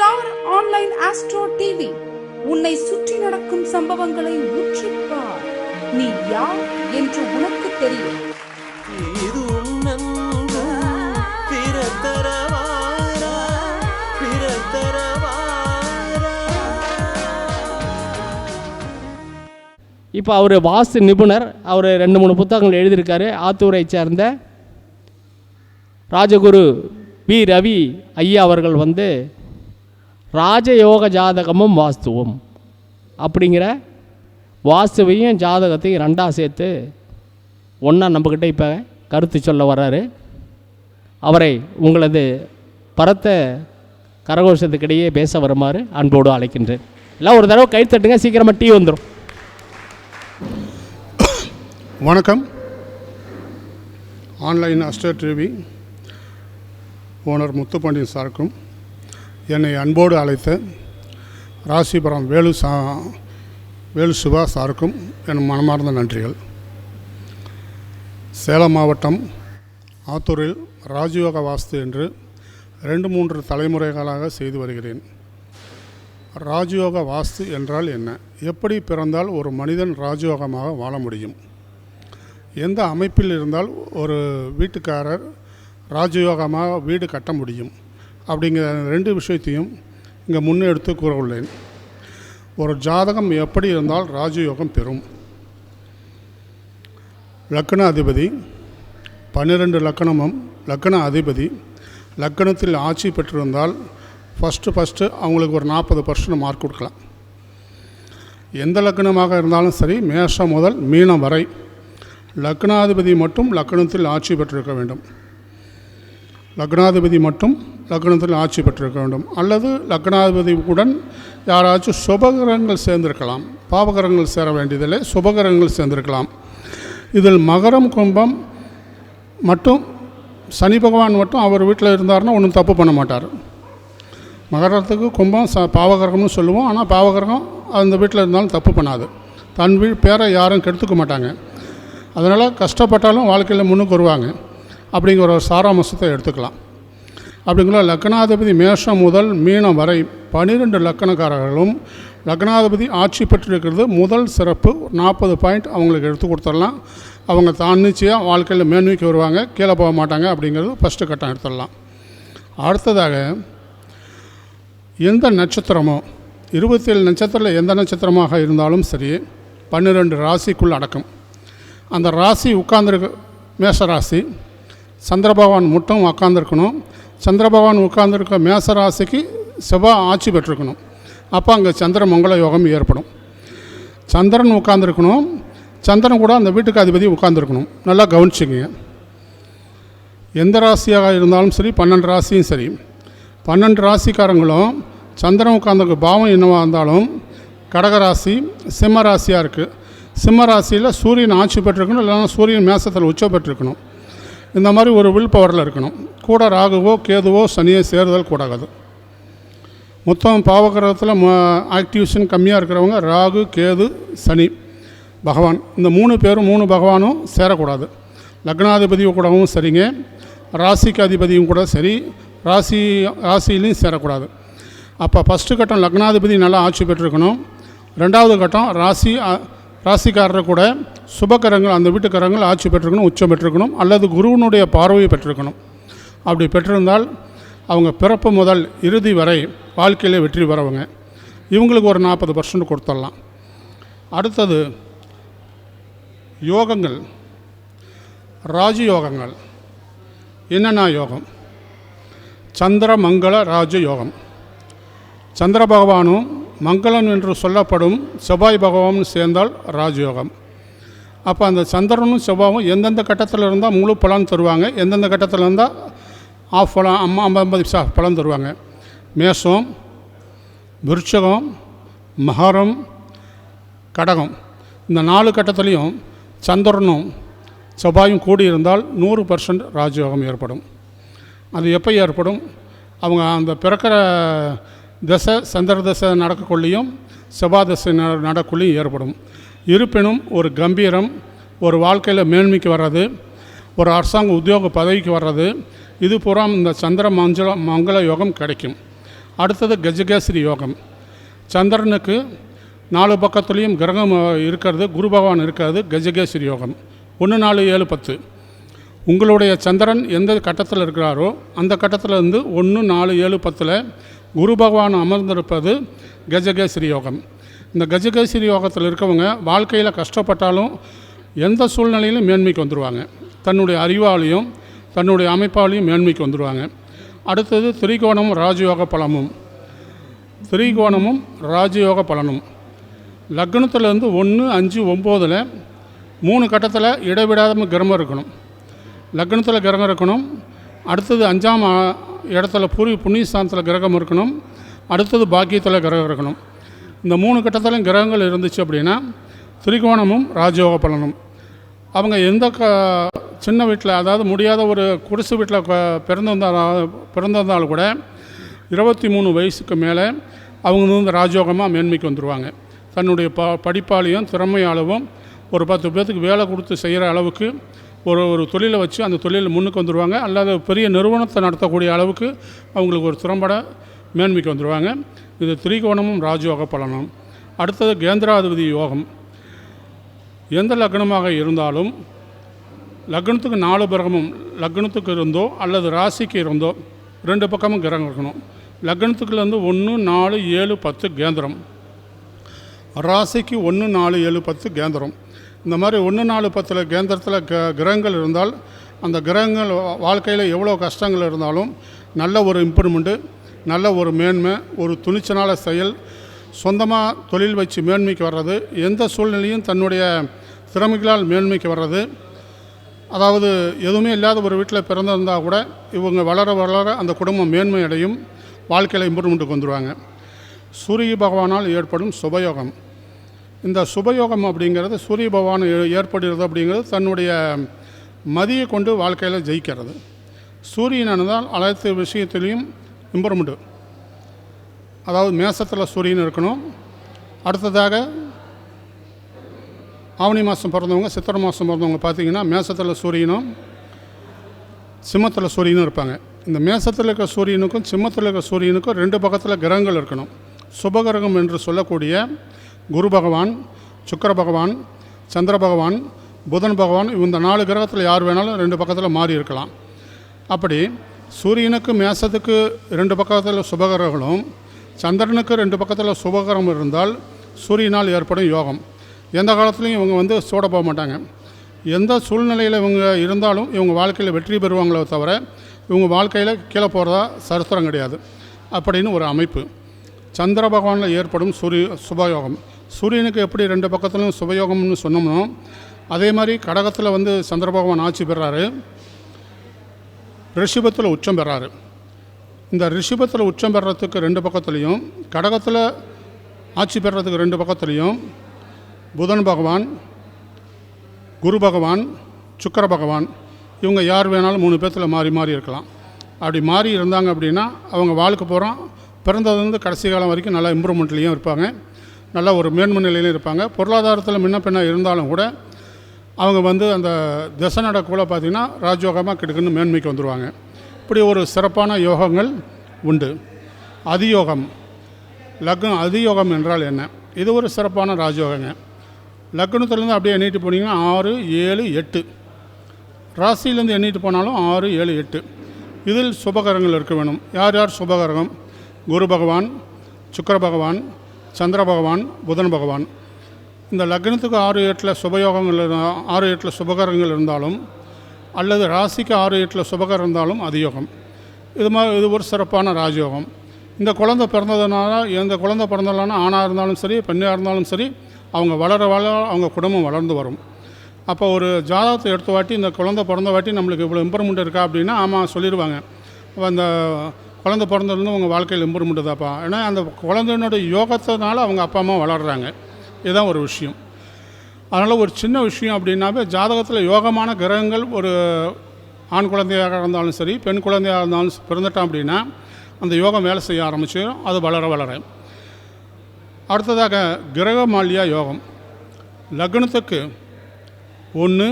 Star online astro TV. உன்னை சுற்றி நடக்கும் சம்பவங்களை உற்றுப்பார் நீ யார் என்று உனக்கு தெரியும். இது உன்னன்பு பிறத்தரவாரா பிறத்தரவாரா. இப்போ அவர் வாஸ்து நிபுணர் அவர் ரெண்டு மூணு புத்தகங்கள் எழுதியிருக்காரு ஆத்தூரை சேர்ந்த ராஜகுரு பி ரவி ஐயா அவர்கள் வந்து ராஜயோக ஜாதகமும் வாஸ்துவும். அப்படிங்கிற வாஸ்துவையும் ஜாதகத்தையும் ரெண்டாக சேர்த்து ஒன்றா நம்மக்கிட்ட இப்போ கருத்து சொல்ல வர்றாரு. அவரை உங்களது பரத்த கரகோஷத்துக்கிடையே பேச வருமாறு அன்போடு அழைக்கின்றேன். எல்லாம் ஒரு தடவை கை தட்டுங்க சீக்கிரமாக டீ வந்துடும் வணக்கம். Online Aster TV owner Muthupandiyan சாருக்கும் என்னை அன்போடு அழைத்த ராசிபுரம் வேலு சா வேலு சிவா சாருக்கும் என் மனமார்ந்த நன்றிகள். சேலம் மாவட்டம் ஆத்தூரில் ராஜயோக வாஸ்து என்று ரெண்டு மூன்று தலைமுறைகளாக செய்து வருகிறேன். ராஜயோக வாஸ்து என்றால் என்ன? எப்படி பிறந்தால் ஒரு மனிதன் ராஜயோகமாக வாழ முடியும்? எந்த அமைப்பில் இருந்தால் ஒரு வீட்டுக்காரர் ராஜயோகமாக வீடு கட்ட முடியும்? அப்படிங்கிற ரெண்டு விஷயத்தையும் இங்கே முன்னெடுத்து கூற உள்ளேன் ஒரு ஜாதகம் எப்படி இருந்தால் ராஜயோகம் பெறும். லக்ன அதிபதி பன்னிரெண்டு லக்கணமும் லக்ன அதிபதி லக்கணத்தில் ஆட்சி பெற்றிருந்தால் ஃபஸ்ட்டு ஃபஸ்ட்டு அவங்களுக்கு ஒரு நாற்பது பர்சன்ட் மார்க் கொடுக்கலாம். எந்த லக்கணமாக இருந்தாலும் சரி மேஷம் முதல் மீனம் வரை லக்னாதிபதி மட்டும் லக்னத்தில் ஆட்சி பெற்றிருக்க வேண்டும். லக்னாதிபதி மட்டும் லக்னத்தில் ஆட்சி பெற்றிருக்க வேண்டும். அல்லது லக்னாதிபதியுடன் யாராச்சும் சுபகிரகங்கள் சேர்ந்திருக்கலாம். பாவகிரகங்கள் சேர வேண்டியதில்லை சுபகிரகங்கள் சேர்ந்திருக்கலாம். இதில் மகரம் கும்பம் மட்டும் சனி பகவான் மட்டும் அவர் வீட்டில் இருந்தார்னா ஒன்றும் தப்பு பண்ண மாட்டார். மகரத்துக்கு கும்பம் ச பாவகிரகம்னு சொல்லுவோம். ஆனால் பாவகிரகம் அந்த வீட்டில் இருந்தாலும் தப்பு பண்ணாது. தன் வீ பேரை யாரும் கெடுத்துக்க மாட்டாங்க. அதனால் கஷ்டப்பட்டாலும் வாழ்க்கையில் முன்னுக்கு வருவாங்க. அப்படிங்கிற ஒரு சாராம்சத்தை எடுத்துக்கலாம். அப்படிங்கிற லக்னாதிபதி மேஷம் முதல் மீனம் வரை பன்னிரெண்டு லக்கணக்காரர்களும் லக்னாதிபதி ஆட்சி பெற்றிருக்கிறது முதல் சிறப்பு நாற்பது பாயிண்ட் அவங்களுக்கு எடுத்து கொடுத்துடலாம். அவங்க தன்னிச்சையாக வாழ்க்கையில் மேன்மைக்கு வருவாங்க கீழே போக மாட்டாங்க அப்படிங்கிறது ஃபஸ்ட்டு கட்டம் எடுத்துடலாம். அடுத்ததாக எந்த நட்சத்திரமோ இருபத்தேழு நட்சத்திரத்தில் எந்த நட்சத்திரமாக இருந்தாலும் சரி பன்னிரெண்டு ராசிக்குள் அடக்கும். அந்த ராசி உட்கார்ந்துருக்க மேஷ ராசி சந்திரபகவான் முட்டும் மட்டும் உட்காந்துருக்கணும் சந்திர உட்காந்துருக்க உட்கார்ந்துருக்க மேச ராசிக்கு செவ்வாய் ஆட்சி பெற்றிருக்கணும். அப்போ அங்கே சந்திர மங்கள யோகம் ஏற்படும். சந்திரன் உட்காந்துருக்கணும் சந்திரன் கூட அந்த வீட்டுக்கு அதிபதி உட்காந்துருக்கணும் நல்லா கவனிச்சுங்க எந்த ராசியாக இருந்தாலும் சரி பன்னெண்டு ராசியும் சரி. பன்னெண்டு ராசிக்காரங்களும் சந்திரன் உட்காந்துருக்க பாவம் என்னவாக இருந்தாலும் கடகராசி சிம்ம ராசியாக இருக்குது சிம்ம ராசியில் சூரியன் ஆட்சி பெற்றிருக்கணும் இல்லைன்னா சூரியன் மேசத்தில் உச்சம் பெற்றிருக்கணும். இந்த மாதிரி ஒரு வில் பவரில் இருக்கணும். கூட ராகுவோ கேதுவோ சனியோ சேருதல் கூடாது மொத்தம் பாவகிரகத்தில் ம ஆக்டிவேஷன் கம்மியாக இருக்கிறவங்க ராகு கேது சனி பகவான். இந்த மூணு பேரும் மூணு பகவானும் சேரக்கூடாது. லக்னாதிபதி கூடவும் சரிங்க. ராசிக்கு அதிபதியும் கூட சரி. ராசி ராசியிலையும் சேரக்கூடாது. அப்போ ஃபஸ்ட்டு கட்டம் லக்னாதிபதி நல்லா ஆட்சி பெற்றிருக்கணும். ரெண்டாவது கட்டம் ராசி ராசிக்காரர் கூட சுபக்கரங்கள் அந்த வீட்டுக்காரங்கள் ஆட்சி பெற்றிருக்கணும் உச்சம் பெற்றிருக்கணும் அல்லது குருவினுடைய பார்வையை பெற்றிருக்கணும். அப்படி பெற்றிருந்தால் அவங்க பிறப்பு முதல் இறுதி வரை வாழ்க்கையில் வெற்றி பெறவங்க. இவங்களுக்கு ஒரு நாற்பது பர்சன்ட் கொடுத்துடலாம். அடுத்தது யோகங்கள். ராஜயோகங்கள். என்னென்ன யோகம்? சந்திர மங்கள ராஜ யோகம் சந்திர பகவானும் மங்களன் என்று சொல்லப்படும் செவ்வாய் பகவானும் சேர்ந்தால் ராஜயோகம். அப்போ அந்த சந்திரனும் செவ்வாயும் எந்தெந்த கட்டத்தில் இருந்தால் முழு பலன் தருவாங்க எந்தெந்த கட்டத்தில் இருந்தால் ஆஃப் பலம் அம்மா ஐம்பது ஐம்பது பலன் தருவாங்க. மேஷம் விருட்சகம் மகரம் கடகம். இந்த நாலு கட்டத்துலேயும் சந்திரனும் செவ்வாயும் கூடி இருந்தால் நூறு பர்சன்ட் ராஜயோகம் ஏற்படும். அது எப்போ ஏற்படும்? அவங்க அந்த பிறக்கிற தசை சந்திர தசை நடக்கக்குள்ளேயும் செவ்வாதசை நடக்குள்ளேயும் ஏற்படும். இருப்பினும் ஒரு கம்பீரம் ஒரு வாழ்க்கையில் மேன்மைக்கு வர்றது ஒரு அரசாங்க உத்தியோக பதவிக்கு வர்றது இது பூரா இந்த சந்திர மஞ்சள மங்கள யோகம் கிடைக்கும். அடுத்தது கஜகேசரி யோகம். சந்திரனுக்கு நாலு பக்கத்துலேயும் கிரகம் இருக்கிறது குரு பகவான் இருக்கிறது கஜகேசரி யோகம். ஒன்று நாலு ஏழு பத்து. உங்களுடைய சந்திரன் எந்த கட்டத்தில் இருக்கிறாரோ அந்த கட்டத்தில் இருந்து ஒன்று நாலு ஏழு பத்தில் குரு பகவான் அமர்ந்திருப்பது கஜகேசரி யோகம். இந்த கஜகேசரி யோகத்தில் இருக்கவங்க வாழ்க்கையில் கஷ்டப்பட்டாலும் எந்த சூழ்நிலையிலும் மேன்மைக்கு வந்துடுவாங்க தன்னுடைய அறிவாலையும் தன்னுடைய அமைப்பாலையும் மேன்மைக்கு வந்துடுவாங்க அடுத்தது திரிகோணமும் ராஜயோக பலமும். திரிகோணமும் ராஜயோக பலனும். லக்னத்துலேருந்து ஒன்று அஞ்சு ஒம்போதில் மூணு கட்டத்தில் இடைவிடாத கிரமம் இருக்கணும். லக்னத்தில் கிரகம் இருக்கணும். அடுத்தது அஞ்சாம் இடத்துல பூர்வி புண்ணியஸ்தானத்தில் கிரகம் இருக்கணும். அடுத்தது பாக்கியத்தில் கிரகம் இருக்கணும். இந்த மூணு கட்டத்திலும் கிரகங்கள் இருந்துச்சு அப்படின்னா திரிகோணமும் ராஜயோக பலனும். அவங்க எந்த க சின்ன வீட்டில் அதாவது முடியாத ஒரு குடிசு வீட்டில் பிறந்திருந்தால் பிறந்திருந்தாலும் கூட இருபத்தி மூணு வயசுக்கு மேலே அவங்க வந்து ராஜயோகமாக மேன்மைக்கு வந்துடுவாங்க தன்னுடைய ப படிப்பாலையும் திறமையாளவும் ஒரு பத்து பேர்த்துக்கு வேலை கொடுத்து செய்கிற அளவுக்கு ஒரு ஒரு தொழிலை வச்சு அந்த தொழிலில் முன்னுக்கு வந்துடுவாங்க அல்லது பெரிய நிறுவனத்தை நடத்தக்கூடிய அளவுக்கு அவங்களுக்கு ஒரு திறம்பட மேன்மைக்கு வந்துடுவாங்க இது திரிகோணமும் ராஜயோக பலனும். அடுத்தது கேந்திராதிபதி யோகம். எந்த லக்னமாக இருந்தாலும் லக்னத்துக்கு நாலு கிரகமும் லக்னத்துக்கு இருந்தோ அல்லது ராசிக்கு இருந்தோ ரெண்டு பக்கமும் கிரகம் இருக்கணும். லக்னத்துக்குலேருந்து ஒன்று நாலு ஏழு பத்து கேந்திரம். ராசிக்கு ஒன்று நாலு ஏழு பத்து கேந்திரம். இந்த மாதிரி ஒன்று நாலு பத்தில் கேந்திரத்தில் க கிரகங்கள் இருந்தால் அந்த கிரகங்கள் வாழ்க்கையில் எவ்வளோ கஷ்டங்கள் இருந்தாலும் நல்ல ஒரு இம்ப்ரூவ்மெண்ட்டு நல்ல ஒரு மேன்மை ஒரு துணிச்சலான செயல் சொந்தமாக தொழில் வச்சு மேன்மைக்கு வர்றது எந்த சூழ்நிலையும் தன்னுடைய திறமைகளால் மேன்மைக்கு வர்றது அதாவது எதுவுமே இல்லாத ஒரு வீட்டில் பிறந்திருந்தால் கூட இவங்க வளர வளர அந்த குடும்பம் மேன்மை அடையும் வாழ்க்கையில் இம்ப்ரூவ்மெண்ட்டுக்கு வந்துடுவாங்க சூரிய பகவானால் ஏற்படும் சுபயோகம். இந்த சுபயோகம் அப்படிங்கிறது சூரிய பகவான் ஏ- ஏற்படுகிறது அப்படிங்கிறது தன்னுடைய மதியை கொண்டு வாழ்க்கையில் ஜெயிக்கிறது. சூரியன் சூரியனானதால் அனைத்து விஷயத்துலேயும் இம்ப்ரூவ்மெண்ட்டு அதாவது மேசத்தில் சூரியன் இருக்கணும். அடுத்ததாக ஆவணி மாதம் பிறந்தவங்க சித்திரை மாதம் பிறந்தவங்க பார்த்தீங்கன்னா மேசத்தில் சூரியனும் சிம்மத்தில் சூரியனும் இருப்பாங்க. இந்த மேசத்தில் இருக்க சூரியனுக்கும் சிம்மத்தில் இருக்க சூரியனுக்கும் ரெண்டு பக்கத்தில் கிரகங்கள் இருக்கணும். சுபகிரகம் என்று சொல்லக்கூடிய குரு பகவான் சுக்கர பகவான் சந்திர பகவான் புதன் பகவான் இந்த நாலு கிரகத்தில் யார் வேணாலும் ரெண்டு பக்கத்தில் மாறி இருக்கலாம். அப்படி சூரியனுக்கு மேசத்துக்கு ரெண்டு பக்கத்தில் சுபகிரகங்களும் சந்திரனுக்கு ரெண்டு பக்கத்தில் சுபகிரகம் இருந்தால் சூரியனால் ஏற்படும் யோகம். எந்த காலத்துலையும் இவங்க வந்து சூட போக மாட்டாங்க. எந்த சூழ்நிலையில் இவங்க இருந்தாலும் இவங்க வாழ்க்கையில் வெற்றி பெறுவாங்களே தவிர இவங்க வாழ்க்கையில் கீழே போகிறதா சரித்திரம் கிடையாது. அப்படின்னு ஒரு அமைப்பு. சந்திர பகவானில் ஏற்படும் சூரிய சுபயோகம். சூரியனுக்கு எப்படி ரெண்டு பக்கத்துலையும் சுபயோகம்னு சொன்னோம்னோ அதே மாதிரி கடகத்தில் வந்து சந்திர பகவான் ஆட்சி பெறாரு. ரிஷபத்தில் உச்சம் பெறாரு. இந்த ரிஷபத்தில் உச்சம் பெறத்துக்கு ரெண்டு பக்கத்துலேயும் கடகத்தில் ஆட்சி பெறத்துக்கு ரெண்டு பக்கத்துலேயும் புதன் பகவான் குரு பகவான் சுக்கர பகவான் இவங்க யார் வேணாலும் மூணு பேர்த்தில் மாறி மாறி இருக்கலாம். அப்படி மாறி இருந்தாங்க அப்படின்னா அவங்க வாழ்க்கை போகிறோம் பிறந்ததுலேருந்து கடைசி காலம் வரைக்கும் நல்லா இம்ப்ரூவ்மெண்ட்லேயும் இருப்பாங்க. நல்ல ஒரு மேன்மை நிலையிலும் இருப்பாங்க. பொருளாதாரத்தில் முன்ன பின்ன இருந்தாலும் கூட அவங்க வந்து அந்த திசை நடக்குள்ள பார்த்திங்கன்னா ராஜயோகமாக கிடுக்குன்னு மேன்மைக்கு வந்துடுவாங்க இப்படி ஒரு சிறப்பான யோகங்கள் உண்டு. அதியோகம். லக்னம் அதியோகம் என்றால் என்ன? இது ஒரு சிறப்பான ராஜயோகங்க. லக்னத்துலேருந்து அப்படியே எண்ணிட்டு போனீங்கன்னா ஆறு ஏழு எட்டு. ராசியிலேருந்து எண்ணிட்டு போனாலும் ஆறு ஏழு எட்டு. இதில் சுபகரங்கள் இருக்க வேணும். யார் யார் சுபகரகம் குரு பகவான் சுக்கர பகவான் சந்திர பகவான் புதன் பகவான். இந்த லக்னத்துக்கு ஆறு எட்டில் சுபயோகங்கள் ஆறு எட்டில் சுபகரங்கள் இருந்தாலும் அல்லது ராசிக்கு ஆறு எட்டில் சுபகரம் இருந்தாலும் அதியோகம் இது மாதிரி இது ஒரு சிறப்பான ராஜயோகம். இந்த குழந்தை பிறந்ததுனால எந்த குழந்தை பிறந்ததுனால ஆணாக இருந்தாலும் சரி பெண்ணாக இருந்தாலும் சரி அவங்க வளர வளர அவங்க குடும்பம் வளர்ந்து வரும். அப்போ ஒரு ஜாதகத்தை எடுத்த வாட்டி இந்த குழந்தை பிறந்த வாட்டி நம்மளுக்கு இவ்வளோ இம்ப்ரூவ்மெண்ட் இருக்கா அப்படின்னா ஆமாம் சொல்லிடுவாங்க. அந்த குழந்தை பிறந்ததுலேருந்து உங்கள் வாழ்க்கையில் இம்ப்ரூவ்மெண்ட் தான்ப்பா ஏன்னா அந்த குழந்தையினுடைய யோகத்தினால அவங்க அப்பா அம்மா வளர்கிறாங்க இதுதான் ஒரு விஷயம். அதனால் ஒரு சின்ன விஷயம் அப்படின்னாவே ஜாதகத்தில் யோகமான கிரகங்கள் ஒரு ஆண் குழந்தையாக இருந்தாலும் சரி பெண் குழந்தையாக இருந்தாலும் பிறந்துட்டான் அப்படின்னா அந்த யோகம் வேலை செய்ய ஆரம்பிச்சிடும் அது வளர வளர. அடுத்ததாக கிரக மாலியா யோகம். லக்னத்துக்கு ஒன்று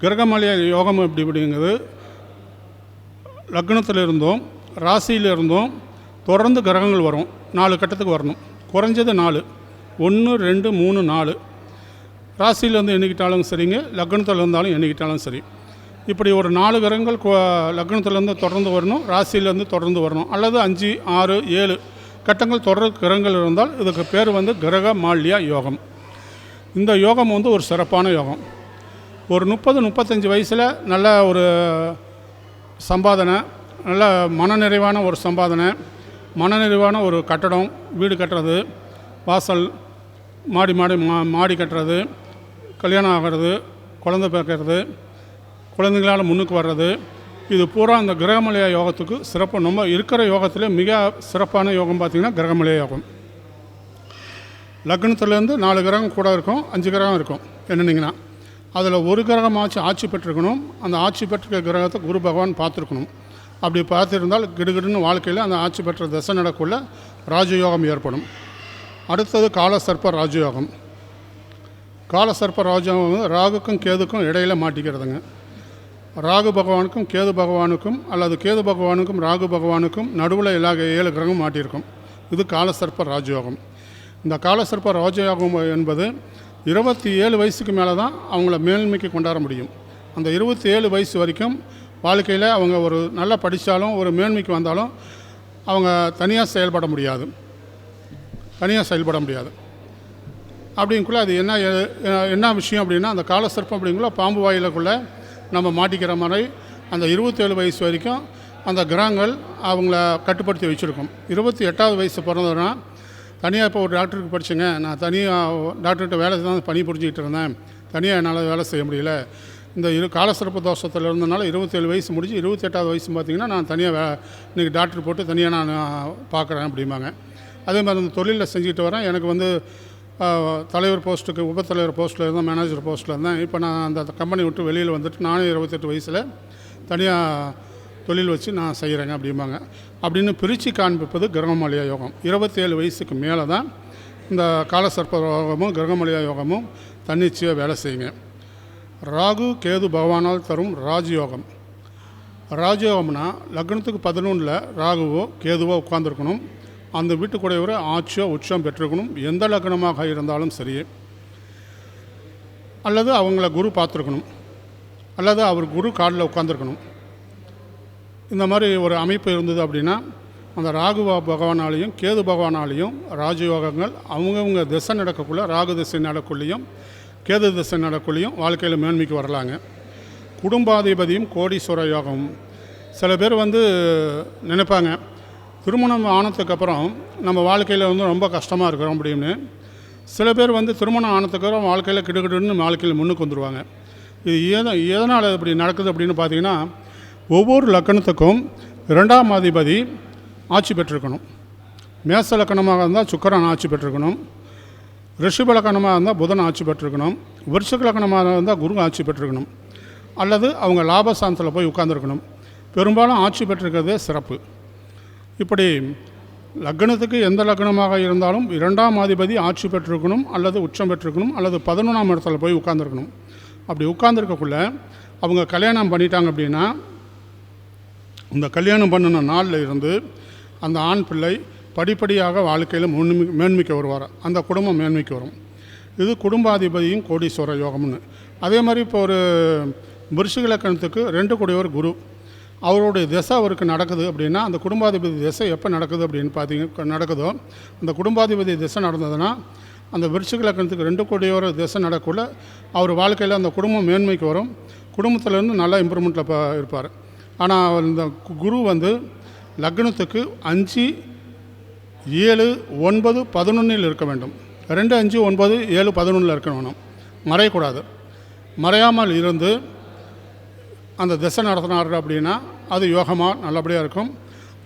கிரகமாலியா யோகம் எப்படி அப்படிங்கிறது லக்னத்தில் இருந்தோம். ராசியில் இருந்தும் தொடர்ந்து கிரகங்கள் வரும். நாலு கட்டத்துக்கு வரணும். குறைஞ்சது நாலு. ஒன்று ரெண்டு மூணு நாலு. ராசியில் வந்து எண்ணிக்கிட்டாலும் சரிங்க. லக்னத்தில் இருந்தாலும் எண்ணிக்கிட்டாலும் சரி. இப்படி ஒரு நாலு கிரகங்கள் கு- லக்னத்திலேருந்து தொடர்ந்து வரணும். ராசியிலேருந்து தொடர்ந்து வரணும். அல்லது அஞ்சு ஆறு ஏழு கட்டங்கள் தொடர் கிரகங்கள் இருந்தால் இதுக்கு பேர் வந்து கிரக மால்யா யோகம். இந்த யோகம் வந்து ஒரு சிறப்பான யோகம். ஒரு முப்பது முப்பத்தஞ்சு வயசில் நல்ல ஒரு சம்பாதனை நல்ல மனநிறைவான ஒரு சம்பாதனை மனநிறைவான ஒரு கட்டடம் வீடு கட்டுறது வாசல் மாடி மாடி மா மாடி கட்டுறது கல்யாணம் ஆகிறது குழந்தை பிறக்கிறது குழந்தைங்களால் முன்னுக்கு வர்றது. இது பூரா அந்த கிரகமலையா யோகத்துக்கு சிறப்பு. நம்ம இருக்கிற யோகத்திலே மிக சிறப்பான யோகம் பார்த்திங்கன்னா கிரகமலையா யோகம். லக்னத்துலேருந்து நாலு கிரகம் கூட இருக்கும் அஞ்சு கிரகம் இருக்கும் என்னென்னிங்கன்னா. அதில் ஒரு கிரகமாச்சு ஆட்சி பெற்றிருக்கணும். அந்த ஆட்சி பெற்றிருக்க கிரகத்தை குரு பகவான் பார்த்துருக்கணும். அப்படி பார்த்துருந்தால் கிடுகிடுன்னு வாழ்க்கையில் அந்த ஆட்சி பெற்ற தசை நடக்குள்ள ராஜயோகம் ஏற்படும். அடுத்தது காலசர்ப்ப ராஜயோகம். காலசர்ப்ப ராஜயோகம் வந்து ராகுக்கும் கேதுக்கும் இடையில் மாட்டிக்கிறதுங்க. ராகு பகவானுக்கும் கேது பகவானுக்கும் அல்லது கேது பகவானுக்கும் ராகு பகவானுக்கும் நடுவில் எல்லா ஏழு கிரகம் மாட்டியிருக்கும். இது காலசர்ப்ப ராஜயோகம். இந்த காலசர்ப்ப ராஜயோகம் என்பது இருபத்தி ஏழு வயசுக்கு மேலே தான் அவங்கள மேல்மைக்கு கொண்டாட முடியும். அந்த இருபத்தி ஏழு வயசு வரைக்கும் வாழ்க்கையில் அவங்க ஒரு நல்லா படித்தாலும் ஒரு மேன்மைக்கு வந்தாலும் அவங்க தனியாக செயல்பட முடியாது. தனியாக செயல்பட முடியாது. அப்படிங்குள்ள அது என்ன என்ன விஷயம் அப்படின்னா அந்த காலசர்ப்பம் அப்படிங்குள்ள பாம்பு வாயிலுக்குள்ளே நம்ம மாட்டிக்கிற மாதிரி அந்த இருபத்தேழு வயசு வரைக்கும் அந்த கிரகங்கள் அவங்கள கட்டுப்படுத்தி வச்சுருக்கோம். இருபத்தி எட்டாவது வயசு பிறந்ததுன்னா தனியாக இப்போ ஒரு டாக்டருக்கு படித்தேங்க நான் தனியாக டாக்டர்கிட்ட வேலை தான் பணி புரிஞ்சுக்கிட்டு இருந்தேன். தனியாக என்னால் வேலை செய்ய முடியல. இந்த இரு காலசிறப்பு தோஷத்தில் இருந்தனால இருபத்தேழு வயசு முடிஞ்சு இருபத்தெட்டாவது வயசு பார்த்தீங்கன்னா நான் தனியாக வே இன்றைக்கி டாக்டர் போட்டு தனியாக நான் பார்க்குறேன் அப்படிம்பாங்க. அதே மாதிரி அந்த தொழிலில் செஞ்சுட்டு வரேன். எனக்கு வந்து தலைவர் போஸ்ட்டுக்கு உபத்தலைவர் போஸ்ட்டில் இருந்தேன் மேனேஜர் போஸ்ட்டில் இருந்தேன். இப்போ நான் அந்த கம்பெனி விட்டு வெளியில் வந்துட்டு நானும் இருபத்தெட்டு வயசில் தனியாக தொழில் வச்சு நான் செய்கிறேங்க அப்படிம்பாங்க. அப்படின்னு பிரித்து காண்பிப்பது கிரகமலையா யோகம். இருபத்தேழு வயசுக்கு மேலே தான் இந்த காலசர்ப்ப யோகமும் கிரகமலையா யோகமும் தன்னிச்சையாக வேலை செய்யுங்க. ராகு கேது பகவானால் தரும் ராஜயோகம். ராஜயோகம்னா லக்னத்துக்கு பதினொன்றில் ராகுவோ கேதுவோ உட்காந்துருக்கணும் அந்த வீட்டுக்குடையவர் ஆட்சியோ உச்சம் பெற்றிருக்கணும். எந்த லக்னமாக இருந்தாலும் சரி அல்லது அவங்கள குரு பார்த்துருக்கணும். அல்லது அவர் குரு காலில் உட்காந்துருக்கணும் இந்த மாதிரி ஒரு அமைப்பு இருந்தது அப்படின்னா அந்த ராகு பகவானாலேயும் பகவானாலையும் கேது பகவானாலையும் ராஜயோகங்கள் அவங்கவுங்க திசை நடக்கக்குள்ள ராகு திசை நடக்குள்ளேயும் கேது திசை நடக்குள்ளேயும் வாழ்க்கையில் மேன்மைக்கு வரலாங்க. குடும்பாதிபதியும் கோடீஸ்வர யோகம் சில பேர் வந்து நினைப்பாங்க திருமணம் ஆனதுக்கப்புறம் நம்ம வாழ்க்கையில் வந்து ரொம்ப கஷ்டமாக இருக்கிறோம் அப்படின்னு. சில பேர் வந்து திருமணம் ஆனதுக்கப்புறம் வாழ்க்கையில் கிடுகிடுன்னு வாழ்க்கையில் முன்னுக்கு வந்துடுவாங்க இது எத எதனால் இப்படி நடக்குது அப்படின்னு பார்த்தீங்கன்னா ஒவ்வொரு லக்கணத்துக்கும் இரண்டாம் அதிபதி ஆட்சி பெற்றிருக்கணும். மேச லக்கணமாக இருந்தால் சுக்கரன் ஆட்சி பெற்றிருக்கணும். ரிஷப லக்கணமாக இருந்தால் புதன் ஆட்சி பெற்றிருக்கணும். விருஷக லக்கணமாக இருந்தால் குரு ஆட்சி பெற்றிருக்கணும். அல்லது அவங்க லாபஸ்தானத்தில் போய் உட்காந்துருக்கணும் பெரும்பாலும் ஆட்சி பெற்றிருக்கிறதே சிறப்பு. இப்படி லக்னத்துக்கு எந்த லக்னமாக இருந்தாலும் இரண்டாம் அதிபதி ஆட்சி பெற்றிருக்கணும் அல்லது உச்சம் பெற்றிருக்கணும் அல்லது பதினொன்றாம் இடத்துல போய் உட்காந்துருக்கணும் அப்படி உட்காந்துருக்கக்குள்ள அவங்க கல்யாணம் பண்ணிட்டாங்க அப்படின்னா இந்த கல்யாணம் பண்ணின நாளில் இருந்து அந்த ஆண் பிள்ளை படிப்படியாக வாழ்க்கையில் முன்மி மேன்மைக்கு வருவார். அந்த குடும்பம் மேன்மைக்கு வரும். இது குடும்பாதிபதியும் கோடீஸ்வர யோகம்னு. அதே மாதிரி இப்போ ஒரு விருஷிகலக்கணத்துக்கு ரெண்டு கூடியவர் குரு. அவருடைய திசை அவருக்கு நடக்குது அப்படின்னா அந்த குடும்பாதிபதி திசை எப்போ நடக்குது அப்படின்னு பார்த்தீங்க நடக்குதோ அந்த குடும்பாதிபதி திசை நடந்ததுன்னா அந்த விருட்சிகலக்கணத்துக்கு ரெண்டு கோடியோர திசை நடக்குள்ள அவர் வாழ்க்கையில் அந்த குடும்பம் மேன்மைக்கு வரும். குடும்பத்திலேருந்து நல்லா இம்ப்ரூவ்மெண்ட்டில் இருப்பார். ஆனால் அவர் இந்த குரு வந்து லக்னத்துக்கு அஞ்சு ஏழு ஒன்பது பதினொன்றில் இருக்க வேண்டும். ரெண்டு அஞ்சு ஒன்பது ஏழு பதினொன்றில் இருக்க வேணும். மறையக்கூடாது. மறையாமல் இருந்து அந்த திசை நடத்தினார் அப்படின்னா அது யோகமாக நல்லபடியாக இருக்கும்.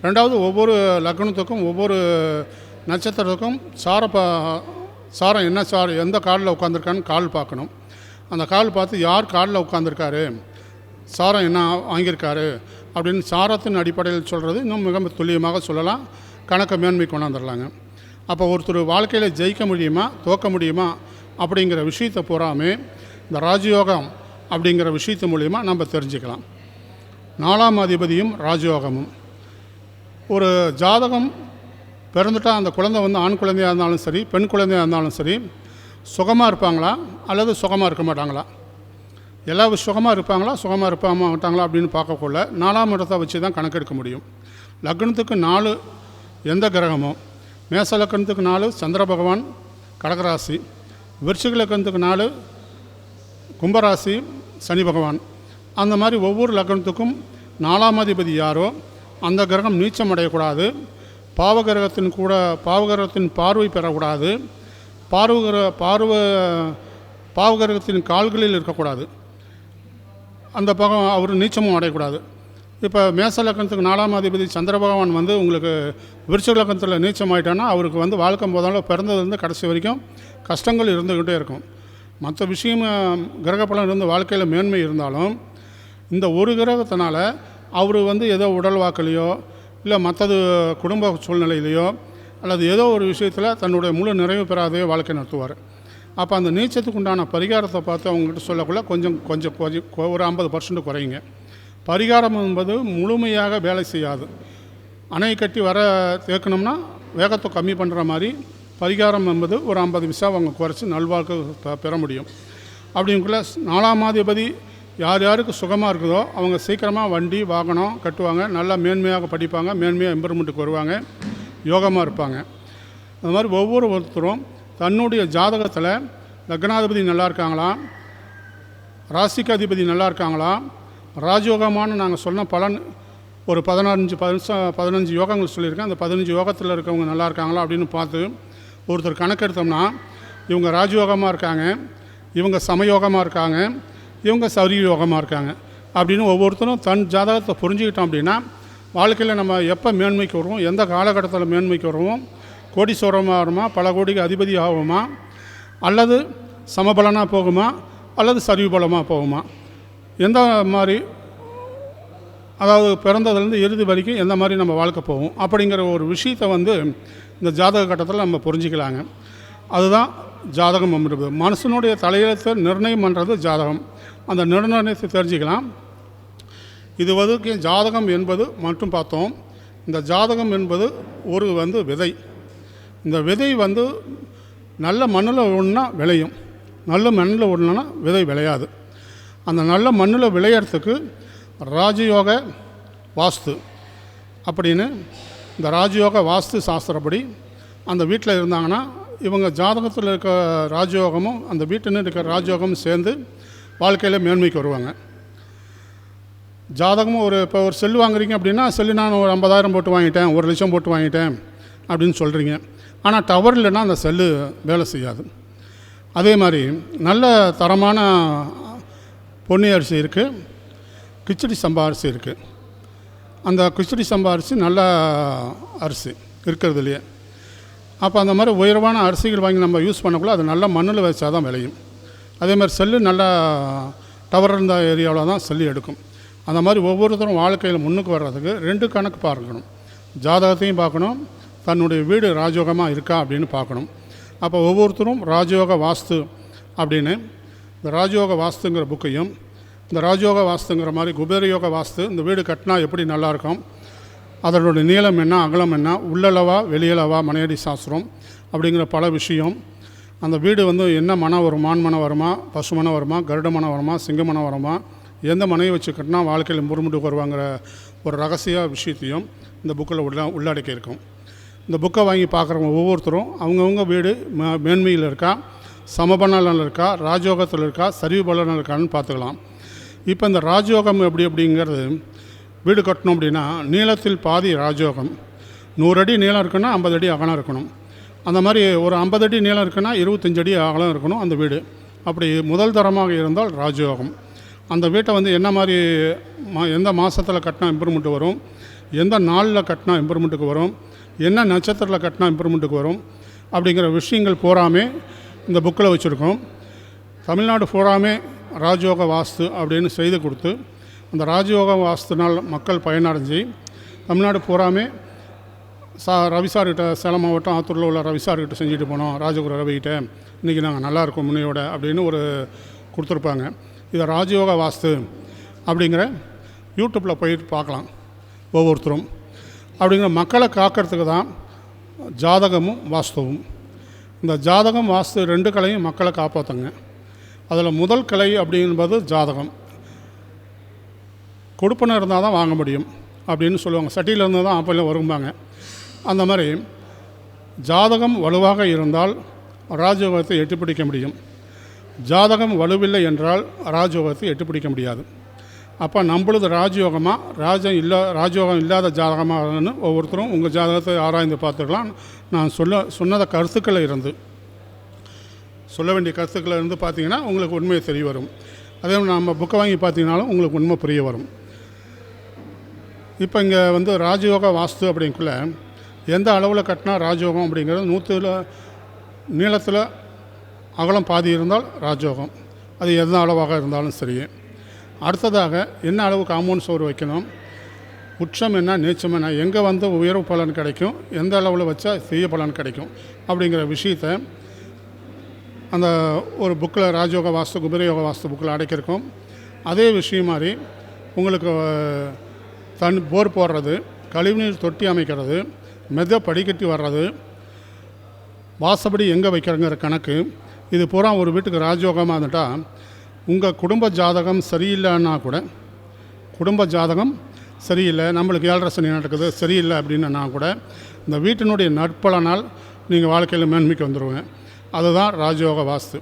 ரெண்டாவது ஒவ்வொரு லக்னத்துக்கும் ஒவ்வொரு நட்சத்திரத்துக்கும் சார பா சாரம் என்ன சார் எந்த காலில் உட்காந்துருக்கான்னு கால் பார்க்கணும். அந்த கால் பார்த்து யார் காலில் உட்காந்துருக்காரு சாரம் என்ன வாங்கியிருக்காரு அப்படின்னு சாரத்தின் அடிப்படையில் சொல்கிறது இன்னும் மிக துல்லியமாக சொல்லலாம். கணக்கை மேன்மை கொண்டாந்துடலாங்க. அப்போ ஒருத்தர் வாழ்க்கையில் ஜெயிக்க முடியுமா தோக்க முடியுமா அப்படிங்கிற விஷயத்தை பூராமே இந்த ராஜயோகம் அப்படிங்கிற விஷயத்து மூலிமா நம்ம தெரிஞ்சுக்கலாம். நாலாம் அதிபதியும் ராஜயோகமும். ஒரு ஜாதகம் பிறந்துட்டா அந்த குழந்தை வந்து ஆண் குழந்தையாக இருந்தாலும் சரி பெண் குழந்தையாக இருந்தாலும் சரி சுகமாக இருப்பாங்களா அல்லது சுகமாக இருக்க மாட்டாங்களா? எல்லா சுகமாக இருப்பாங்களா சுகமாக இருப்ப மாட்டாங்களா அப்படின்னு பார்க்கக்குள்ள நாலாம் இடத்தை வச்சு தான் கணக்கெடுக்க முடியும். லக்னத்துக்கு நாலு எந்த கிரகமோ மேச லக்கணத்துக்கு நாலு சந்திர பகவான் கடகராசி விருச்சிக லக்கணத்துக்கு நாலு கும்பராசி சனி பகவான். அந்த மாதிரி ஒவ்வொரு லக்னத்துக்கும் நாலாம் அதிபதி யாரோ அந்த கிரகம் நீச்சம் அடையக்கூடாது. பாவகிரகத்தின் கூட பாவகிரகத்தின் பார்வை பெறக்கூடாது. பார்வகிர பார்வ பாவகிரகத்தின் கால்களில் இருக்கக்கூடாது. அந்த பகம் அவர் நீச்சமும் அடையக்கூடாது. இப்போ மேச லக்கணத்துக்கு நாலாம் அதிபதி சந்திர பகவான் வந்து உங்களுக்கு விருச்ச லக்கணத்தில் நீச்சம் அவருக்கு வந்து வாழ்க்கை போதாலும் பிறந்ததுலேருந்து கடைசி வரைக்கும் கஷ்டங்கள் இருந்துக்கிட்டே இருக்கும். மற்ற விஷயம் கிரகப்பலம் இருந்து வாழ்க்கையில் மேன்மை இருந்தாலும் இந்த ஒரு கிரகத்தினால அவர் வந்து ஏதோ உடல் வாக்கிலையோ இல்லை மற்றது குடும்ப சூழ்நிலையிலையோ அல்லது ஏதோ ஒரு விஷயத்தில் தன்னுடைய முழு நிறைவு பெறாதே வாழ்க்கை நடத்துவார். அப்போ அந்த நீச்சத்துக்கு உண்டான பரிகாரத்தை பார்த்து அவங்ககிட்ட சொல்லக்குள்ள கொஞ்சம் கொஞ்சம் கொஞ்சம் கொ- ஒரு ஐம்பது பர்சன்ட் குறையுங்க. பரிகாரம் என்பது முழுமையாக வேலை செய்யாது. அணை கட்டி வர தேக்கணும்னா வேகத்தை கம்மி பண்ணுற மாதிரி பரிகாரம் என்பது ஒரு ஐம்பது விசா அவங்க குறைச்சி நல்வாழ்க்கை பெற முடியும். அப்படிங்குள்ள நாலாம் அதிபதி யார் யாருக்கு சுகமாக இருக்குதோ அவங்க சீக்கிரமாக வண்டி வாகனம் கட்டுவாங்க. நல்லா மேன்மையாக படிப்பாங்க. மேன்மையாக இம்ப்ரூவ்மெண்ட்டுக்கு வருவாங்க. யோகமாக இருப்பாங்க. அது மாதிரி ஒவ்வொரு ஒருத்தரும் தன்னுடைய ஜாதகத்தில் லக்னாதிபதி நல்லா இருக்காங்களா? ராசிக்கு அதிபதி நல்லா இருக்காங்களா? ராஜயோகமானு நாங்கள் சொன்ன பலன் ஒரு பதினஞ்சு பதினஞ்சு பதினஞ்சு யோகங்கள் சொல்லியிருக்கேன். அந்த பதினஞ்சு யோகத்தில் இருக்கவங்க நல்லா இருக்காங்களா அப்படின்னு பார்த்து ஒருத்தர் கணக்கெடுத்தோம்னா இவங்க ராஜயோகமாக இருக்காங்க இவங்க சமயோகமாக இருக்காங்க இவங்க சௌரிய யோகமாக இருக்காங்க அப்படின்னு ஒவ்வொருத்தரும் தன் ஜாதகத்தை புரிஞ்சுக்கிட்டோம் அப்படின்னா வாழ்க்கையில் நம்ம எப்போ மேன்மைக்கு வருவோம் எந்த காலகட்டத்தில் மேன்மைக்கு வருவோம் கோடீஸ்வரமாக வருமா பல கோடிக்கு அதிபதி ஆகுமா அல்லது சமபலனாக போகுமா அல்லது சரிவு பலமாக போகுமா எந்த மாதிரி அதாவது பிறந்ததுலேருந்து இறுதி வரைக்கும் எந்த மாதிரி நம்ம வாழ்க்கை போகும் அப்படிங்கிற ஒரு விஷயத்தை வந்து இந்த ஜாதக கட்டத்தில் நம்ம புரிஞ்சிக்கலாங்க. அதுதான் ஜாதகம் என்பது மனுஷனுடைய தலையெழுத்தை நிர்ணயம் பண்ணுறது ஜாதகம். அந்த நிர்ணயத்தை தெரிஞ்சுக்கலாம். இது வரைக்கும் ஜாதகம் என்பது மட்டும் பார்த்தோம். இந்த ஜாதகம் என்பது ஒரு வந்து விதை. இந்த விதை வந்து நல்ல மண்ணில் ஒன்றுனா விளையும். நல்ல மண்ணில் ஒன்றுனா விதை விளையாது. அந்த நல்ல மண்ணில் விளையறதுக்கு ராஜயோக வாஸ்து அப்படின்னு இந்த ராஜயோக வாஸ்து சாஸ்திரப்படி அந்த வீட்டில் இருந்தாங்கன்னா இவங்க ஜாதகத்தில் இருக்க ராஜயோகமும் அந்த வீட்டில் இருக்கிற ராஜயோகமும் சேர்ந்து வாழ்க்கையில் மேன்மைக்கு வருவாங்க. ஜாதகமும் ஒரு இப்போ ஒரு செல் வாங்குறீங்க அப்படின்னா செல்லு நான் ஒரு ஐம்பதாயிரம் போட்டு வாங்கிட்டேன் ஒரு லட்சம் போட்டு வாங்கிட்டேன் அப்படின்னு சொல்கிறீங்க ஆனால் டவர் இல்லைன்னா அந்த செல்லு வேலை செய்யாது. அதே மாதிரி நல்ல தரமான பொன்னி அரிசி இருக்குது கிச்சடி சம்பா அரிசி இருக்குது அந்த கிச்சடி சம்பா அரிசி நல்ல அரிசி இருக்கிறதுலையே. அப்போ அந்த மாதிரி உயர்வான அரிசிகள் வாங்கி நம்ம யூஸ் பண்ணக்குள்ள அது நல்ல மண்ணில் வச்சா தான் விளையும். அதே மாதிரி செல்லு நல்லா டவர் இருந்த ஏரியாவில் தான் செல்லு எடுக்கும். அந்த மாதிரி ஒவ்வொருத்தரும் வாழ்க்கையில் முன்னுக்கு வர்றதுக்கு ரெண்டு கணக்கு பார்க்கணும். ஜாதகத்தையும் பார்க்கணும். தன்னுடைய வீடு ராஜயோகமாக இருக்கா அப்படின்னு பார்க்கணும். அப்போ ஒவ்வொருத்தரும் ராஜயோக வாஸ்து அப்படின்னு இந்த ராஜயோக வாஸ்துங்கிற புக்கையும் இந்த ராஜயோக வாஸ்துங்கிற மாதிரி குபேரயோக வாஸ்து இந்த வீடு கட்டினா எப்படி நல்லா இருக்கும் அதனுடைய நீளம் என்ன அகலம் என்ன உள்ளளவா வெளியளவா மனையடி சாஸ்திரம் அப்படிங்கிற பல விஷயம். அந்த வீடு வந்து என்ன மனம் வரும் மான் மனம் வருமா பசு மனம் வருமா கருட மனம் வருமா சிங்க மனம் வருமா எந்த மனையை வச்சு கட்டினா வாழ்க்கையில் முறுமுட்டுக்கு வருவாங்கிற ஒரு ரகசிய விஷயத்தையும் இந்த புக்கில் உள்ள உள்ளடக்கி இருக்கும். இந்த புக்கை வாங்கி பார்க்குறவங்க ஒவ்வொருத்தரும் அவங்கவுங்க வீடு மே மேன்மையில் இருக்கா சமபலனில் இருக்கா ராஜயோகத்தில் இருக்கா சரிவு பலனில் இருக்கான்னு பார்த்துக்கலாம். இப்போ இந்த ராஜயோகம் எப்படி அப்படிங்கிறது வீடு கட்டணும் அப்படின்னா நீளத்தில் பாதி ராஜயோகம். நூறு அடி நீளம் இருக்குன்னா ஐம்பது அடி அகலம் இருக்கணும். அந்த மாதிரி ஒரு ஐம்பது அடி நீளம் இருக்குன்னா இருபத்தஞ்சு அடி அகலம் இருக்கணும் அந்த வீடு. அப்படி முதல் தரமாக இருந்தால் ராஜயோகம். அந்த வீட்டை வந்து என்ன மாதிரி மா எந்த மாதத்தில் கட்டினா இம்ப்ரூவ்மெண்ட் வரும்? எந்த நாளில் கட்டினா இம்ப்ரூவ்மெண்ட்டுக்கு வரும்? என்ன நட்சத்திரத்தில் கட்டினா இம்ப்ரூவ்மெண்ட்டுக்கு வரும்? அப்படிங்கிற விஷயங்கள் பூராமே இந்த புக்கில் வச்சுருக்கோம். தமிழ்நாடு பூராமே ராஜயோக வாஸ்து அப்படின்னு செய்து கொடுத்து அந்த ராஜயோக வாஸ்துனால் மக்கள் பயனடைஞ்சு தமிழ்நாடு பூராமே சா ரவிசார்கிட்ட சேலம் மாவட்டம் ஆத்தூரில் உள்ள ரவிசார்கிட்ட செஞ்சுட்டு போனோம் ராஜகுரு ரவிகிட்ட. இன்றைக்கி நாங்கள் நல்லா இருக்கோம் முன்னையோட அப்படின்னு ஒரு கொடுத்துருப்பாங்க. இதை ராஜயோக வாஸ்து அப்படிங்கிற யூடியூப்பில் போயிட்டு பார்க்கலாம் ஒவ்வொருத்தரும். அப்படிங்கிற மக்களை காக்கிறதுக்கு தான் ஜாதகமும் வாஸ்துவும். இந்த ஜாதகம் வாஸ்து ரெண்டு கலையும் மக்களை காப்பாற்றுங்க அதில் முதல் கலை அப்படின்பது ஜாதகம். கொடுப்பனை இருந்தால் தான் வாங்க முடியும் அப்படின்னு சொல்லுவாங்க. சட்டியில் இருந்து தான் அப்போல்லாம் வரும்பாங்க. அந்த மாதிரி ஜாதகம் வலுவாக இருந்தால் ராஜயோகத்தை எட்டுப்பிடிக்க பிடிக்க முடியும். ஜாதகம் வலுவில்லை என்றால் ராஜயோகத்தை எட்டுப்பிடிக்க பிடிக்க முடியாது. அப்போ நம்மளது ராஜயோகமாக ராஜம் இல்லா ராஜயோகம் இல்லாத ஜாதகமாகனு ஒவ்வொருத்தரும் உங்கள் ஜாதகத்தை ஆராய்ந்து பார்த்துக்கலாம். நான் சொல்ல சொன்னத கருத்துக்களை இருந்து. சொல்ல வேண்டிய கருத்துக்களை இருந்து பார்த்தீங்கன்னா உங்களுக்கு உண்மையை தெரிய வரும். அதே மாதிரி நம்ம புக்கை வாங்கி பார்த்தீங்கனாலும் உங்களுக்கு உண்மை புரிய வரும். இப்போ இங்கே வந்து ராஜயோக வாஸ்து அப்படிங்குள்ள எந்த அளவில் கட்டினா ராஜயோகம் அப்படிங்கிறது நூற்றில் நீளத்தில் அகலம் பாதி இருந்தால் ராஜயோகம். அது எந்த அளவாக இருந்தாலும் சரி. அடுத்ததாக என்ன அளவு காம்பவுண்ட் சோறு வைக்கணும்? உச்சம் என்ன நீச்சம் என்ன? எங்கே வந்து உயர்வு பலன் கிடைக்கும்? எந்த அளவில் வச்சா செய்ய பலன் கிடைக்கும்? அப்படிங்கிற விஷயத்தை அந்த ஒரு புக்கில் ராஜயோக வாஸ்து குபேரயோக வாஸ்து புக்கில் அடைக்கிருக்கோம் அதே விஷயம் மாதிரி உங்களுக்கு தன் போர் போடுறது கழிவுநீர் தொட்டி அமைக்கிறது மெத படிக்கட்டி வர்றது வாசப்படி எங்கே வைக்கிறங்கிற கணக்கு இது பூரா ஒரு வீட்டுக்கு ராஜயோகமாக இருந்துட்டால் உங்கள் குடும்ப ஜாதகம் சரியில்லைன்னா கூட குடும்ப ஜாதகம் சரியில்லை நம்மளுக்கு ஏழரை சனி நடக்குது சரியில்லை அப்படின்னா கூட இந்த வீட்டினுடைய நட்பலனால் நீங்கள் வாழ்க்கையில் மேன்மைக்கு வந்துடுவேன் அதுதான் ராஜயோக வாஸ்து.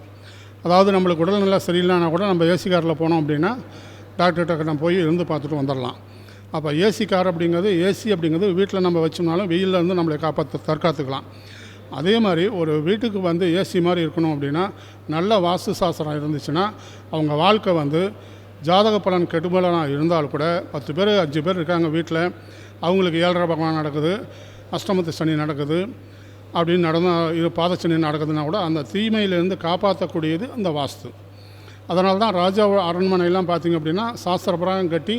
அதாவது நம்மளுக்கு உடல்நிலை சரியில்லைனா கூட நம்ம ஏசி காரில் போனோம் அப்படின்னா டாக்டர்கிட்ட நம்ம போய் இருந்து பார்த்துட்டு வந்துடலாம். அப்போ ஏசி கார் அப்படிங்கிறது ஏசி அப்படிங்கிறது வீட்டில் நம்ம வச்சோம்னாலும் வெயிலில் இருந்து நம்மளை காப்பாற்ற தற்காத்துக்கலாம். அதே மாதிரி ஒரு வீட்டுக்கு வந்து ஏசி மாதிரி இருக்கணும் அப்படின்னா நல்ல வாஸ்து சாஸ்திரம் இருந்துச்சுன்னா அவங்க வாழ்க்கை வந்து ஜாதக பலன் கெடுபலனாக இருந்தால் கூட பத்து பேர் அஞ்சு பேர் இருக்காங்க வீட்டில் அவங்களுக்கு ஏழரை பகவான் நடக்குது அஷ்டமத்து சனி நடக்குது அப்படின்னு நடந்தால் இது பாதச்சனி நடக்குதுன்னா கூட அந்த தீமையிலேருந்து காப்பாற்றக்கூடியது அந்த வாஸ்து. அதனால தான் ராஜா அரண்மனையெல்லாம் பார்த்தீங்க அப்படின்னா சாஸ்திரபுரம் கட்டி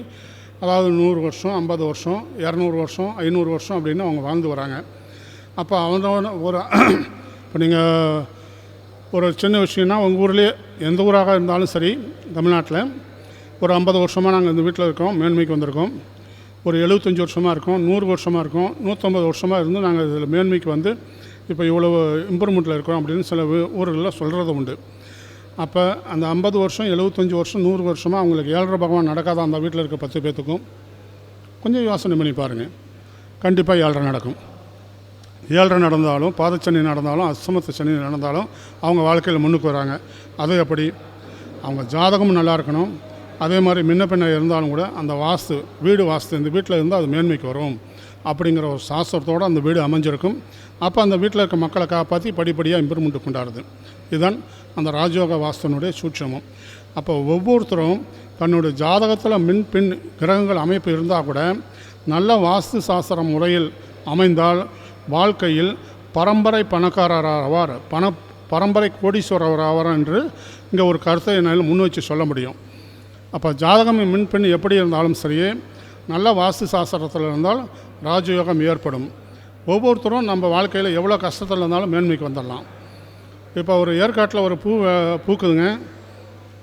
அதாவது நூறு வருஷம் ஐம்பது வருஷம் இரநூறு வருஷம் ஐநூறு வருஷம் அப்படின்னு அவங்க வாழ்ந்து வராங்க. அப்போ அவங்க ஒரு இப்போ நீங்கள் ஒரு சின்ன விஷயம்னா உங்கள் ஊர்லேயே எந்த ஊராக இருந்தாலும் சரி தமிழ்நாட்டில் ஒரு ஐம்பது வருஷமாக நாங்கள் இந்த வீட்டில் இருக்கோம் மேன்மைக்கு வந்திருக்கோம். ஒரு எழுபத்தஞ்சி வருஷமாக இருக்கும் நூறு வருஷமாக இருக்கும் நூற்றம்பது வருஷமாக இருந்து நாங்கள் இதில் மேன்மைக்கு வந்து இப்போ இவ்வளவு இம்ப்ரூவ்மெண்ட்டில் இருக்கிறோம் அப்படின்னு சில ஊர்களில் சொல்கிறது உண்டு. அப்போ அந்த ஐம்பது வருஷம் எழுபத்தஞ்சி வருஷம் நூறு வருஷமாக அவங்களுக்கு ஏழரை பகவான் நடக்காத அந்த வீட்டில் இருக்க பத்து பேர்த்துக்கும் கொஞ்சம் யோசனை பண்ணி பாருங்கள் கண்டிப்பாக ஏழரை நடக்கும். ஏழரை நடந்தாலும் பாதச்சனி நடந்தாலும் அஸ்தமத்த சனி நடந்தாலும் அவங்க வாழ்க்கையில் முன்னுக்கு வராங்க. அது எப்படி? அவங்க ஜாதகமும் நல்லா இருக்கணும். அதே மாதிரி முன்ன பின்ன இருந்தாலும் கூட அந்த வாஸ்து வீடு வாஸ்து இந்த வீட்டில் இருந்தால் அது மேன்மைக்கு வரும் அப்படிங்கிற ஒரு சாஸ்திரத்தோடு அந்த வீடு அமைஞ்சிருக்கும். அப்போ அந்த வீட்டில் இருக்க மக்களை காப்பாற்றி படிப்படியாக இம்ப்ரூவ்மெண்ட் கொண்டாடுது. இதுதான் அந்த ராஜயோக வாஸ்துனுடைய சூட்சமம். அப்போ ஒவ்வொருத்தரும் தன்னுடைய ஜாதகத்தில் மின் பின் கிரகங்கள் அமைப்பு இருந்தால் கூட நல்ல வாஸ்து சாஸ்திர முறையில் அமைந்தால் வாழ்க்கையில் பரம்பரை பணக்காரர் ஆவார். பண பரம்பரை கோடீஸ்வரர் ஆவார் என்று இங்கே ஒரு கருத்தை என்னால் முன் வச்சு சொல்ல முடியும். அப்போ ஜாதகம் மின்பெண் எப்படி இருந்தாலும் சரி நல்ல வாஸ்து சாஸ்திரத்தில் இருந்தால் ராஜயோகம் ஏற்படும். ஒவ்வொருத்தரும் நம்ம வாழ்க்கையில் எவ்வளோ கஷ்டத்தில் இருந்தாலும் மேன்மைக்கு வந்துடலாம். இப்போ ஒரு ஏற்காட்டில் ஒரு பூ பூக்குதுங்க.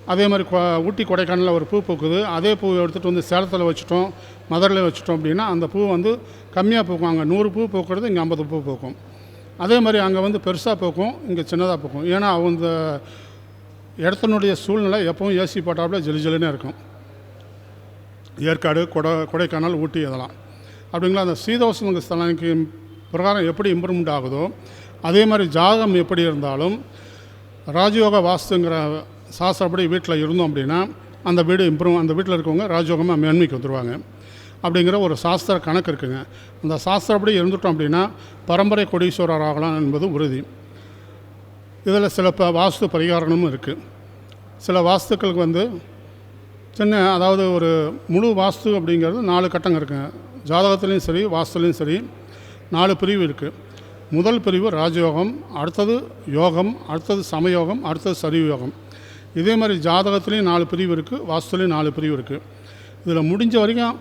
அதே மாதிரி கொ- ஊட்டி கொடைக்கானலில் ஒரு பூ பூக்குது. அதே பூ எடுத்துகிட்டு வந்து சேலத்தில் வச்சுட்டோம் மதுரையில் வச்சுட்டோம் அப்படின்னா அந்த பூ வந்து கம்மியாக பூக்கும். அங்கே நூறு பூ பூக்கிறது இங்கே ஐம்பது பூ பூக்கும். அதே மாதிரி அங்கே வந்து பெருசாக பூக்கும் இங்கே சின்னதாக பூக்கும். ஏன்னா அவங்க இடத்தினுடைய சூழ்நிலை எப்பவும் ஏசி போட்டாப்புல ஜெலி ஜெலினே இருக்கும். ஏற்காடு கொடை கொடைக்கானல் ஊட்டி இதெல்லாம். அப்படிங்களா அந்த சீதோஷ்ண ஸ்தலனுக்கு பிரகாரம் எப்படி இம்ப்ரூவ்மெண்ட் ஆகுதோ அதே மாதிரி ஜாதகம் எப்படி இருந்தாலும் ராஜயோக வாஸ்துங்கிற சாஸ்திரப்படி வீட்டில் இருந்தோம் அப்படின்னா அந்த வீடு இம்ப்ரூவ் அந்த வீட்டில் இருக்கவங்க ராஜயோகமாக மேன்மைக்கு வந்துடுவாங்க அப்படிங்கிற ஒரு சாஸ்திர கணக்கு இருக்குங்க. அந்த சாஸ்திரப்படி இருந்துட்டோம் அப்படின்னா பரம்பரை கொடீஸ்வரர் ஆகலாம் என்பது உறுதி. இதில் சில ப வாஸ்து பரிகாரணமும் இருக்குது சில வாஸ்துக்களுக்கு வந்து சின்ன அதாவது ஒரு முழு வாஸ்து அப்படிங்கிறது நாலு கட்டங்கள் இருக்குங்க. ஜாதகத்துலேயும் சரி வாஸ்துலேயும் சரி நாலு பிரிவு இருக்குது முதல் பிரிவு ராஜயோகம் அடுத்தது யோகம் அடுத்தது சமயோகம் அடுத்தது சரியோகம். இதே மாதிரி ஜாதகத்துலேயும் நாலு பிரிவு இருக்குது வாஸ்துலேயும் நாலு பிரிவு இருக்குது இதில் முடிஞ்ச வரைக்கும்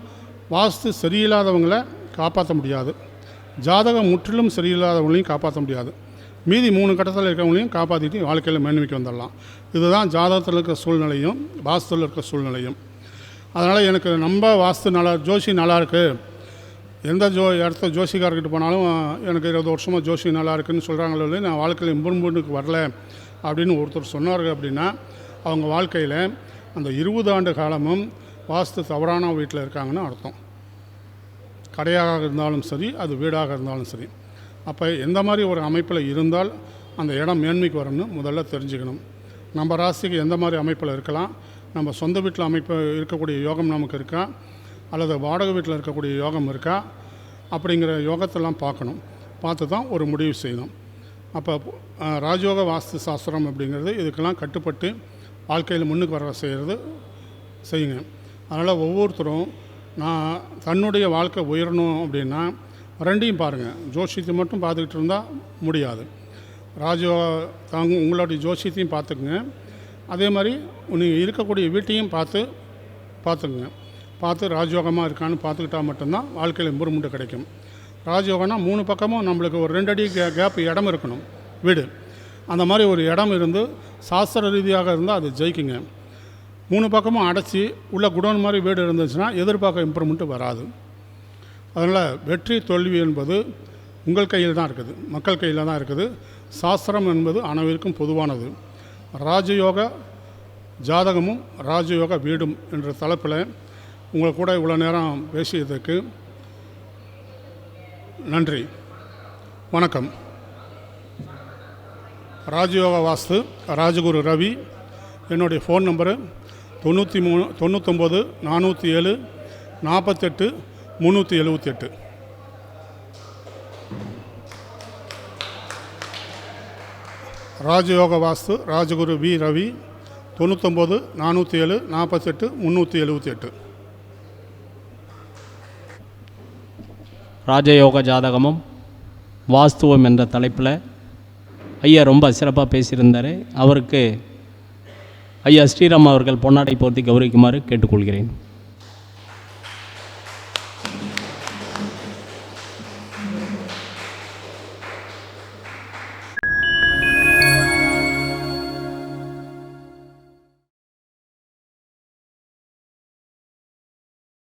வாஸ்து சரியில்லாதவங்களை காப்பாற்ற முடியாது. ஜாதகம் முற்றிலும் சரியில்லாதவங்களையும் காப்பாற்ற முடியாது. மீதி மூணு கட்டத்தில் இருக்கிறவங்களையும் காப்பாற்றிட்டு வாழ்க்கையில் மேன்மைக்கு வந்துடலாம் இதுதான் ஜாதகத்தில் இருக்கிற சூழ்நிலையும் வாஸ்துவில் இருக்கிற சூழ்நிலையும். அதனால் எனக்கு நம்ம வாஸ்து நல்லா ஜோஷி நல்லா இருக்குது எந்த ஜோ இடத்த ஜோஷிக்கார்கிட்ட போனாலும் எனக்கு இருபது வருஷமாக ஜோஷி நல்லா இருக்குன்னு சொல்கிறாங்களோ நான் வாழ்க்கையில் இம்புன்புனுக்கு வரல அப்படின்னு ஒருத்தர் சொன்னார் அப்படின்னா அவங்க வாழ்க்கையில் அந்த இருபது ஆண்டு காலமும் வாஸ்து தவறான வீட்டில் இருக்காங்கன்னு அர்த்தம். கடையாக இருந்தாலும் சரி அது வீடாக இருந்தாலும் சரி. அப்போ எந்த மாதிரி ஒரு அமைப்பில் இருந்தால் அந்த இடம் மேன்மைக்கு வரணும்னு முதல்ல தெரிஞ்சுக்கணும். நம்ம ராசிக்கு எந்த மாதிரி அமைப்பில் இருக்கலாம்? நம்ம சொந்த வீட்டில் அமைப்பு இருக்கக்கூடிய யோகம் நமக்கு இருக்கா? அல்லது வாடகை வீட்டில் இருக்கக்கூடிய யோகம் இருக்கா? அப்படிங்கிற யோகத்தெல்லாம் பார்க்கணும். பார்த்து தான் ஒரு முடிவு செய்யணும். அப்போ ராஜயோக வாஸ்து சாஸ்திரம் அப்படிங்கிறது இதுக்கெல்லாம் கட்டுப்பட்டு வாழ்க்கையில் முன்னுக்கு வர செய்கிறது செய்யுங்க. அதனால் ஒவ்வொருத்தரும் நான் தன்னுடைய வாழ்க்கை உயரணும் அப்படின்னா ரெண்டையும் பாருங்கள் ஜோசியத்தை மட்டும் பார்த்துக்கிட்டு இருந்தால் முடியாது. ராஜோ தாங்க உங்களுடைய ஜோசியத்தையும் பார்த்துக்குங்க. அதே மாதிரி நீங்கள் இருக்கக்கூடிய வீட்டையும் பார்த்து பார்த்துக்குங்க. பார்த்து ராஜயோகமாக இருக்கான்னு பார்த்துக்கிட்டா மட்டும்தான் வாழ்க்கையில் இம்ப்ரூவ்மெண்ட் கிடைக்கும். ராஜயோகம்னா மூணு பக்கமும் நம்மளுக்கு ஒரு ரெண்டு அடி கே கேப் இடம் இருக்கணும். வீடு. அந்த மாதிரி ஒரு இடம் இருந்து சாஸ்திர ரீதியாக இருந்தால் அது ஜெயிக்குங்க. மூணு பக்கமும் அடைச்சி உள்ள குடோன் மாதிரி வீடு இருந்துச்சுன்னா எதிர்பார்க்க இம்ப்ரூவ்மெண்ட்டு வராது. அதனால் வெற்றி தோல்வி என்பது உங்கள் கையில் தான் இருக்குது. மக்கள் கையில் தான் இருக்குது. சாஸ்திரம் என்பது அனைவருக்கும் பொதுவானது. ராஜயோக ஜாதகமும் ராஜயோக வீடும் என்ற தலைப்பில் உங்கள் கூட இவ்வளோ நேரம் பேசியதுக்கு நன்றி. வணக்கம். ராஜயோக வாஸ்து ராஜகுரு ரவி என்னுடைய ஃபோன் நம்பரு தொண்ணூற்றி மூணு தொண்ணூத்தொம்பது நானூற்றி ஏழு நாற்பத்தெட்டு முந்நூற்றி எழுபத்தி எட்டு. ராஜயோக வாஸ்து ராஜகுரு வி. ரவி தொண்ணூத்தொம்பது நானூற்றி ஏழு நாற்பத்தெட்டு முந்நூற்றி எழுபத்தி எட்டு. ராஜயோக ஜாதகமும் வாஸ்துவம் என்ற தலைப்பில் ஐயா ரொம்ப சிறப்பாக பேசியிருந்தார். அவருக்கு ஐயா ஸ்ரீராம் அவர்கள் பொன்னாடை போர்த்தி கௌரவிக்குமாறு கேட்டுக்கொள்கிறேன்.